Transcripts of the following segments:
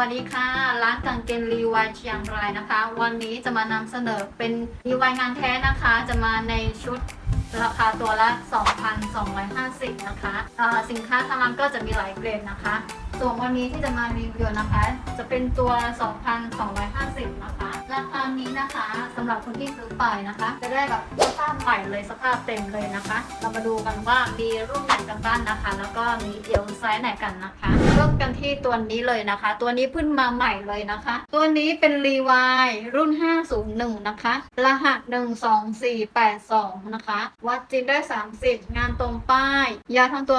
วัสดีค่ะ ร้านกางเกงรีวายเชียงรายนะคะ วันนี้จะมานำเสนอเป็นรีวายงานแท้นะคะ จะมาในชุดราคาตัวละ 2,250 นะคะอ่าสินค้าทางร้านก็จะมีหลายเกรดนะคะ ส่วนวันนี้ที่จะมารีวิวนะคะ จะเป็นตัว 2,250 นะคะ ราคานี้นะคะสำหรับคนที่ซื้อไปนะคะ จะได้แบบสภาพใหม่เลยสภาพเต็มเลยนะคะ เรามาดูกันว่ามีรุ่นไหนกันบ้างนะคะ แล้วก็มีเอวไซส์ไหนกันนะคะเริ่มกันที่ตัวนี้เลยนะคะ ตัวนี้เพิ่งมาใหม่เลยนะคะ ตัวนี้เป็นรีวายรุ่น 501 นะคะ รหัส 12482 นะคะ วัดจริงได้ 30 งานตรงป้าย ยาวทั้งตัว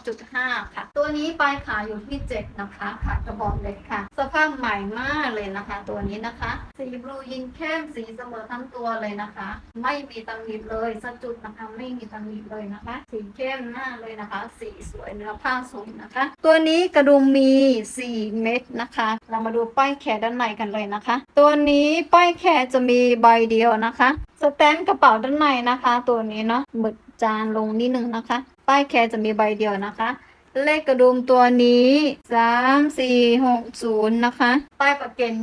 39.5 ค่ะ ตัวนี้ปลายขาอยู่ที่ 7 นะคะขากระบอกเล็กค่ะ สภาพใหม่มากเลยนะคะ ตัวนี้นะคะสีบลูยิงเข้มสีเสมอทั้งตัวเลยนะคะ ไม่มีตำหนิเลยสักจุดนะคะไม่มีตำหนิเลยนะคะ สีเข้มมากเลยนะคะ สีสวยเนื้อผ้าสวยนะคะ ตัวนี้กระดุมมี 4 เม็ดนะคะ เรามาดูป้ายแขนด้านในกันเลยนะคะ ตัวนี้ป้ายแขนจะมีใบเดียวนะคะสแตมป์กระเป๋าด้านในนะคะ ตัวนี้เนาะหมึกจานลงนิดนึงนะคะ ป้ายแคร์จะมีใบเดียวนะคะ เลขกระดุมตัวนี้สามสี่หกศูนย์นะคะป้ายประเกน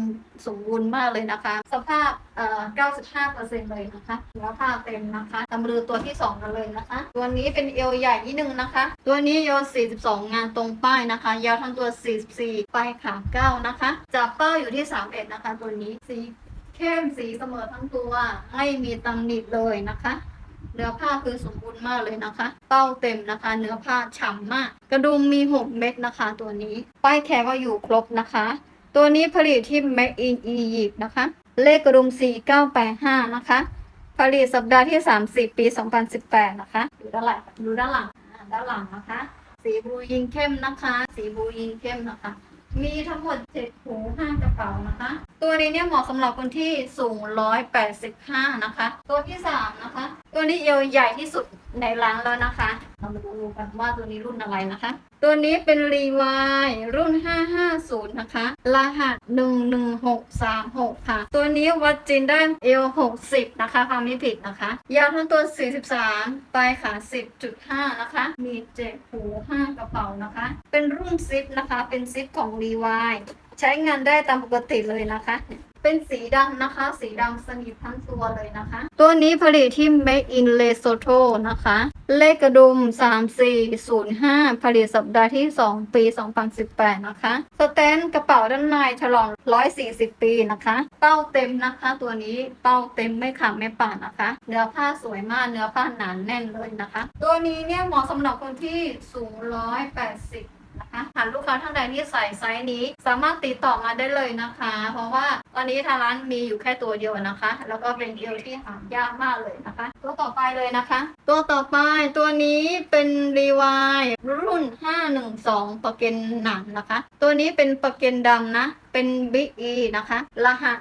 สมบูรณ์มากเลยนะคะ สภาพเอ่อ95เปอร์เซ็นต์เลยนะคะเนื้อผ้าเต็มนะคะตำรือตัวที่2กันเลยนะคะ ตัวนี้เป็นเอวใหญ่นิดนึงนะคะ ตัวนี้โยน42งานตรงป้ายนะคะ ยาวทั้งตัว44ปลายขา9นะคะจับเป้าอยู่ที่31นะคะ ตัวนี้สีเข้มสีเสมอทั้งตัว ไม่มีตำหนิเลยนะคะ เนื้อผ้าคือสมบูรณ์มากเลยนะคะ เป้าเต็มนะคะ เนื้อผ้าฉ่ำมาก กระดุมมี 6 เม็ดนะคะ ตัวนี้ ป้ายแคร์ก็อยู่ครบนะคะ ตัวนี้ผลิตที่ Made in Egypt นะคะ เลขกระดุม 4985 นะคะ ผลิตสัปดาห์ที่ 30 ปี 2018 นะคะ ดูด้านหลังดูด้านหลังด้านหลังนะคะ สีบูยิงเข้มนะคะ สีบูยิงเข้มนะคะมีทั้งหมด7หู5กระเป๋านะคะ ตัวนี้เนี่ยเหมาะสำหรับคนที่สูง 185 นะคะ ตัวที่ 3 นะคะ ตัวนี้เอวใหญ่ที่สุดในร้านแล้วนะคะ เรามาดูกันว่าตัวนี้รุ่นอะไรนะคะ ตัวนี้เป็นรีวายรุ่น 550 นะคะ รหัส 11636 ค่ะ ตัวนี้วัดจินได้เอว60 นะคะความไม่ผิดนะคะ ยาวทั้งตัว 43 ปลายขา 10.5 นะคะ มีเจ็ดหู5กระเป๋านะคะ เป็นรุ่นซิปนะคะ เป็นซิปของรีวายใช้งานได้ตามปกติเลยนะคะ เป็นสีดำนะคะ สีดำสนิททั้งตัวเลยนะคะ ตัวนี้ผลิตที่ Made in Lesotho นะคะ เลขกระดุม 3405 ผลิตสัปดาห์ที่ 2 ปี 2018 นะคะสแตนกระเป๋าด้านในฉลอง 140 ปีนะคะ เป้าเต็มนะคะตัวนี้เป้าเต็มไม่ขาดไม่ป่าดนะคะ เนื้อผ้าสวยมากเนื้อผ้าหนาแน่นเลยนะคะ ตัวนี้เนี่ยเหมาะสำหรับคนที่สูง 180นะคะหากลูกค้าท่านใดที่ใส่ไซส์นี้ สามารถติดต่อมาได้เลยนะคะ เพราะว่า ตอนนี้ทางร้านมีอยู่แค่ตัวเดียวนะคะ แล้วก็เป็นเอวที่หายากมากเลยนะคะ ตัวต่อไปเลยนะคะ ตัวต่อไปตัวนี้เป็นรีวายรุ่น 512ประเกนหนังนะคะ ตัวนี้เป็นประเกนดำนะ เป็นบิ๊กอีนะคะ รหัส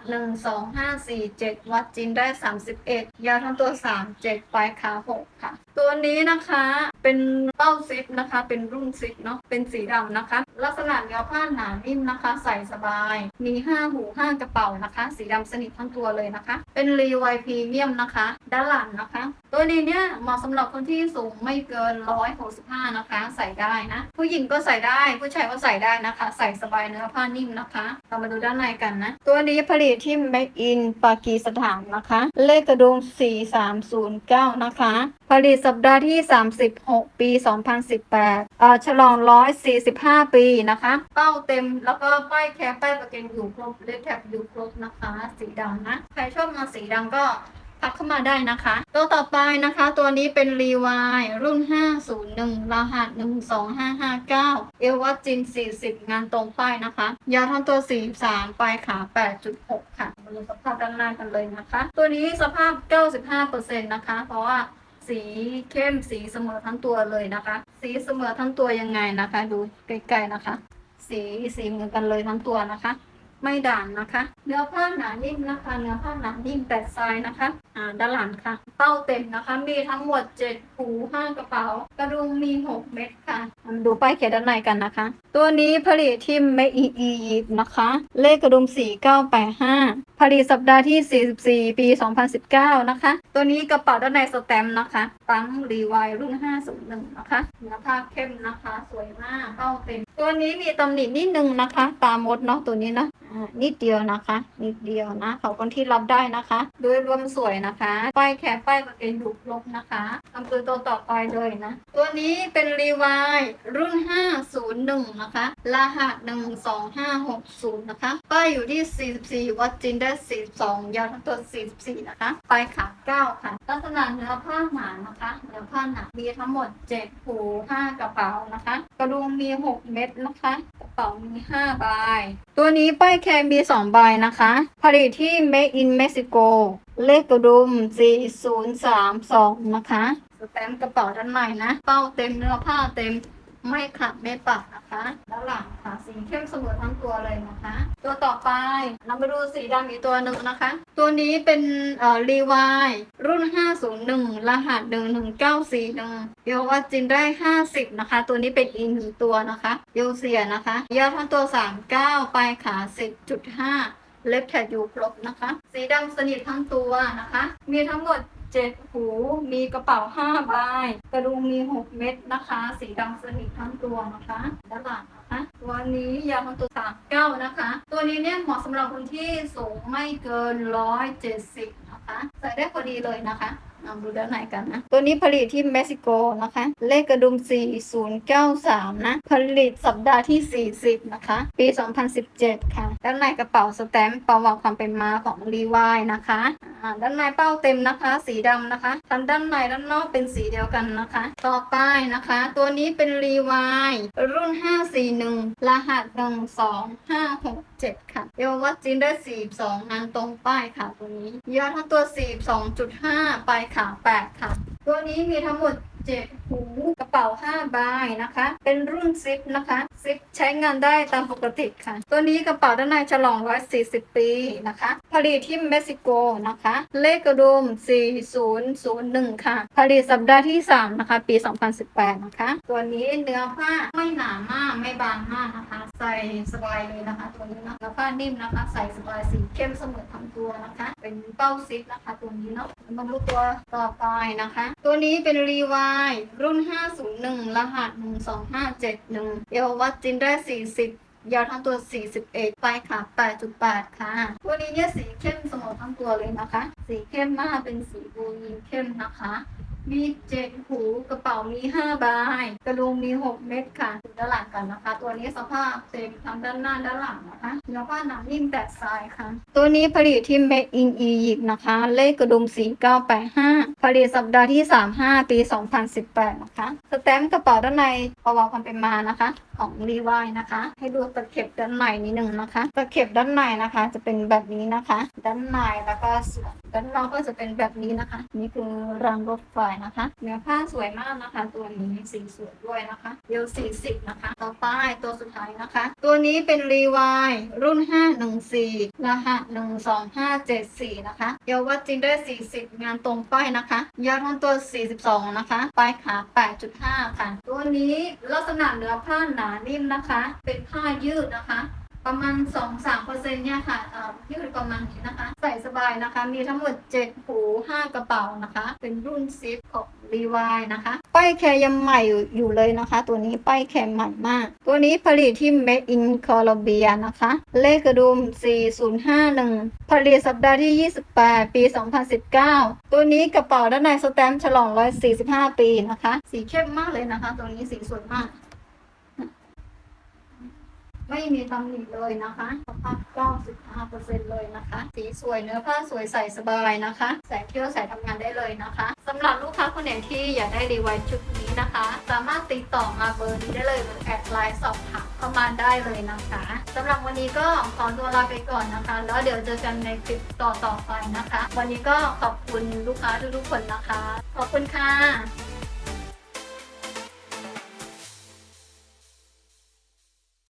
12547 วัดจินได้ 31 ยาวทั้งตัว 37 ปลายขา 6 ค่ะ ตัวนี้นะคะเป็นเป้าซิปนะคะ เป็นรุ่นซิปเนาะ เป็นสีดำนะคะ ลักษณะเนื้อผ้าหนานิ่มนะคะ ใส่สบาย มี 5 หู 5 กระเป๋านะคะ สีดำสนิททั้งตัวเลยนะคะ เป็นรีไวพรีเมียมนะคะ ด้านหลังนะคะ ตัวนี้เนี่ยเหมาะสำหรับคนที่สูงไม่เกิน 165 นะคะ ใส่ได้นะ ผู้หญิงก็ใส่ได้ ผู้ชายก็ใส่ได้นะคะ ใส่สบายเนื้อผ้านิ่มนะคะ เรามาดูด้านในกันนะ ตัวนี้ผลิตที่ Made in ปากีสถานนะคะ เลขกระดุม 4309 นะคะ ผลิตสัปดาห์ที่ 36 ปี 2018เอ่อฉลอง 145 ปีนะคะ เป้าเต็มแล้วก็ป้ายแคปป้ายประกันอยู่ครบเลขแท็บอยู่ครบนะคะ สีดำนะ ใครชอบงานสีดำก็ ทักเข้ามาได้นะคะ ตัวต่อไปนะคะ ตัวนี้เป็นรีวายรุ่น 501 รหัส 12559 เอววัดจิน 40 งานตรงป้ายนะคะ ยาวทั้งตัว 43 ปลายขา 8.6 ค่ะมาดูสภาพด้านหน้ากันเลยนะคะ ตัวนี้สภาพ 95%นะคะ เพราะว่าสีเข้มสีเสมอทั้งตัวเลยนะคะ สีเสมอทั้งตัวยังไงนะคะ ดูใกล้ๆนะคะ สีสีเหมือนกันเลยทั้งตัวนะคะ ไม่ด่างนะคะ เนื้อผ้าหนานิ่มนะคะ เนื้อผ้าหนานิ่มแต่ทรายนะคะ อ่าด้านหลังค่ะ เป้าเต็มนะคะ มีทั้งหมด7หู5กระเป๋า กระดุมมี6เม็ดค่ะมาดูป้ายเขียนด้านในกันนะคะ ตัวนี้ผลิตที่ Made in Egypt นะคะ เลขกระดุม4985ผลิตสัปดาห์ที่ 44 ปี 2019 นะคะ ตัวนี้กระเป๋าด้านในสแตมป์นะคะตั้งรีไวรุ่น 501 นะคะเนื้อผ้าเข้มนะคะ สวยมากเป้าเต็มตัวนี้มีตำหนินิดนึงนะคะ ตามมดเนาะตัวนี้เนาะอ่านิดเดียวนะคะ นิดเดียวนะขอบคนที่รับได้นะคะ โดยรวมสวยนะคะป้ายแคปป้ายกางเกงยุกลบนะคะอำเภอตัวต่อไปเลยนะ ตัวนี้เป็นรีวายรุ่น 501 นะคะ รหัส 12560 นะคะ ป้ายอยู่ที่ 44 วัดจินได้ 42 ยาวทั้งตัว 44 นะคะปลายขา 9 ค่ะ ลักษณะเนื้อผ้าหนานะคะ เนื้อผ้าหนามีทั้งหมด 7 หู 5 กระเป๋านะคะ กระดุมมี 6 เม็ดนะคะกระเป๋ามี5ใบตัวนี้ป้ายแคมมี2ใบนะคะ ผลิตที่ Made in Mexico เลขกระดุม 4032 นะคะ สแตมป์กระเป๋าด้านในนะ เป้าเต็มเนื้อผ้าเต็ม ไม่ขัดไม่ปักนะคะด้านหลังค่ะสีเข้มเสมอทั้งตัวเลยนะคะ ตัวต่อไปเรามาดูสีดำอีกตัวหนึ่งนะคะ ตัวนี้เป็นเอ่อรีวายรุ่น 501 รหัส 11941เยาวัดจินได้ 50 นะคะ ตัวนี้เป็นอีนึ่ตัวนะคะโยเซียนะคะยาวทั้งตัว 39ปลายขา 10.5 เล็บแท็กอยู่ครบนะคะ สีดำสนิททั้งตัวนะคะ มีทั้งหมด เจ็ดหูมีกระเป๋าห้าใบกระดุมมีหกเม็ดนะคะ สีดำสนิททั้งตัวนะคะด้านหลังนะคะตัวนี้ยาวทั้งตัวสามเก้านะคะ ตัวนี้เนี่ยเหมาะสำหรับคนที่สูงไม่เกินร้อยเจ็ดสิบนะคะ ใส่ได้พอดีเลยนะคะ ลองดูด้านในกันนะ ตัวนี้ผลิตที่เม็กซิโกนะคะ เลขกระดุม 4093 นะ ผลิตสัปดาห์ที่ 40 นะคะ ปี 2017 ค่ะ ด้านในกระเป๋าสแตมป์ประวัติความเป็นมาของรีวายนะคะอ่าด้านในเป้าเต็มนะคะ สีดำนะคะทั้งด้านในด้านนอกเป็นสีเดียวกันนะคะ ต่อไปนะคะ ตัวนี้เป็นรีวายรุ่น 541 รหัส 1256 7 ค่ะ เอววัดจินได้ 42งานตรงป้ายค่ะ ตัวนี้ยอดทั้งตัว 42.5ปลายขา8ค่ะ ตัวนี้มีทั้งหมด 7 กระเป๋า5ใบนะคะ เป็นรุ่นซิปนะคะซิปใช้งานได้ตามปกติค่ะ ตัวนี้กระเป๋าด้านในฉลอง 140 ปีนะคะ ผลิตที่เม็กซิโกนะคะ เลขกระดุม 4001 ค่ะ ผลิตสัปดาห์ที่ 3 นะคะ ปี 2018 นะคะ ตัวนี้เนื้อผ้าไม่หนามากไม่บางมากนะคะ ใส่สบายเลยนะคะ ตัวนี้นะเนื้อผ้านิ่มนะคะ ใส่สบายสีเข้มเสมอทั้งตัวนะคะ เป็นเป้าซิปนะคะ ตัวนี้เนาะมาดูตัวต่อไปนะคะ ตัวนี้เป็นรีวายรุ่น 501 รหัส 12571เอววัดจินได้ 40 ยาวทั้งตัว 41ปลายขา8.8 ค่ะ ตัวนี้เนี่ยสีเข้มสมอทั้งตัวเลยนะคะ สีเข้มมากเป็นสีบูยีเข้มนะคะ มีเจ็ดหูกระเป๋ามีห้าใบกระดุมมีหกเม็ดค่ะดูด้านหลังกันนะคะ ตัวนี้สภาพเต็มทั้งด้านหน้าด้านหลังนะคะเนื้อผ้าหนังนิ่มแตะทรายค่ะ ตัวนี้ผลิตที่ Made in Egypt นะคะ เลขกระดุม4985 ผลิตสัปดาห์ที่ 35 ปี 2018 นะคะ สแตมป์กระเป๋าด้านในประวัติความเป็นมานะคะ ของรีวายนะคะ ให้ดูตะเข็บด้านในนิดนึงนะคะตะเข็บด้านในนะคะ จะเป็นแบบนี้นะคะ ด้านในแล้วก็ส่วนด้านนอกก็จะเป็นแบบนี้นะคะ นี่คือรางรถไฟนะคะเนื้อผ้าสวยมากนะคะ ตัวนี้สีสวยด้วยนะคะเดียว40 นะคะ ต่อไปตัวสุดท้ายนะคะ ตัวนี้เป็นรีวายรุ่น 514 รหัส 12574 นะคะเยาววัดจริงได้ 40 งานตรงป้ายนะคะยาวทั้งตัว 42 นะคะ ปลายขา 8.5 ค่ะ ตัวนี้ลักษณะเนื้อผ้าหนานิ่มนะคะ เป็นผ้ายืดนะคะ ประมาณ 2-3%เนี่ยค่ะยืดประมาณนี้นะคะ ใส่สบายนะคะ มีทั้งหมด 7 หู 5 กระเป๋านะคะ เป็นรุ่นซิปของรีวายนะคะ ป้ายแคร์ยังใหม่อยู่อยู่เลยนะคะ ตัวนี้ป้ายแคร์ใหม่มาก ตัวนี้ผลิตที่ Made in Colombia นะคะ เลขกระดุม 4051 ผลิตสัปดาห์ที่ 28 ปี 2019 ตัวนี้กระเป๋าด้านในสแตมป์ฉลอง 145 ปีนะคะ สีเข้มมากเลยนะคะ ตัวนี้สีสวยมาก ไม่มีตำหนิเลยนะคะสภาพ95%เลยนะคะ สีสวยเนื้อผ้าสวยใส่สบายนะคะ ใส่เที่ยวใส่ทำงานได้เลยนะคะสำหรับลูกค้าคนไหนที่อยากได้รีไวท์ชุดนี้นะคะ สามารถติดต่อมาเบอร์นี้ได้เลยหรือแอดไลน์สอบถามเข้ามาได้เลยนะคะสำหรับวันนี้ก็ขอตัวลาไปก่อนนะคะ แล้วเดี๋ยวเจอกันในคลิปต่อๆไปนะคะ วันนี้ก็ขอบคุณลูกค้าทุกๆคนนะคะ ขอบคุณค่ะ